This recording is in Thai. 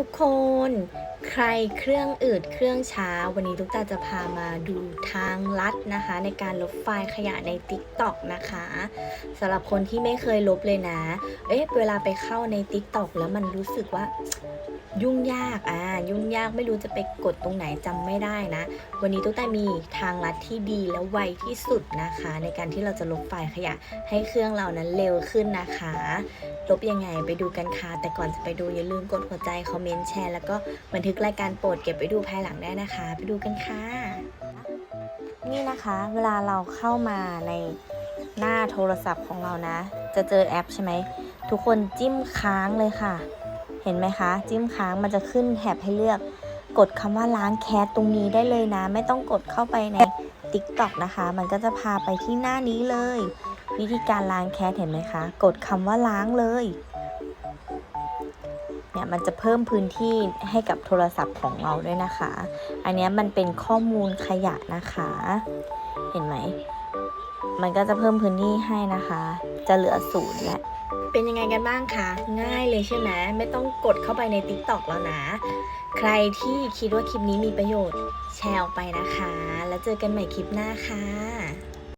ทุกคนใครเครื่องอืดเครื่องช้า วันนี้ทุกตาจะพามาดูทางลัดนะคะ ในการลบไฟล์ขยะใน TikTok นะคะสำหรับคนที่ไม่เคยลบเลยนะ เอ๊ะเวลาไปเข้าใน TikTok แล้วมันรู้สึกว่ายุ่งยากอ่ายุ่งยากไม่รู้จะไปกดตรงไหนจำไม่ได้นะ วันนี้ตุ๊กตามีทางลัดที่ดีและไวที่สุดนะคะ ในการที่เราจะลบไฟล์ขยะให้เครื่องเรานั้นเร็วขึ้นนะคะ ลบยังไงไปดูกันค่ะแต่ก่อนจะไปดูอย่าลืมกดหัวใจคอมเมนต์แชร์ แล้วก็บันทึกรายการโปรดเก็บไปดูภายหลังได้นะคะ ไปดูกันค่ะ นี่นะคะเวลาเราเข้ามาในหน้าโทรศัพท์ของเรานะ จะเจอแอปใช่ไหม ทุกคนจิ้มค้างเลยค่ะ เห็นไหมคะ จิ้มค้างมันจะขึ้นแถบให้เลือก กดคำว่าล้างแคสตรงนี้ได้เลยนะ ไม่ต้องกดเข้าไปใน TikTok นะคะ มันก็จะพาไปที่หน้านี้เลย วิธีการล้างแคสเห็นไหมคะ กดคำว่าล้างเลย เนี่ยมันจะเพิ่มพื้นที่ให้กับโทรศัพท์ของเราด้วยนะคะ อันนี้มันเป็นข้อมูลขยะนะคะ เห็นไหม มันก็จะเพิ่มพื้นที่ให้นะคะ จะเหลือศูนย์และเป็นยังไงกันบ้างคะ ง่ายเลยใช่ไหมไม่ต้องกดเข้าไปใน TikTok แล้วนะ ใครที่คิดว่าคลิปนี้มีประโยชน์แชร์ออกไปนะคะ แล้วเจอกันใหม่คลิปหน้าค่ะ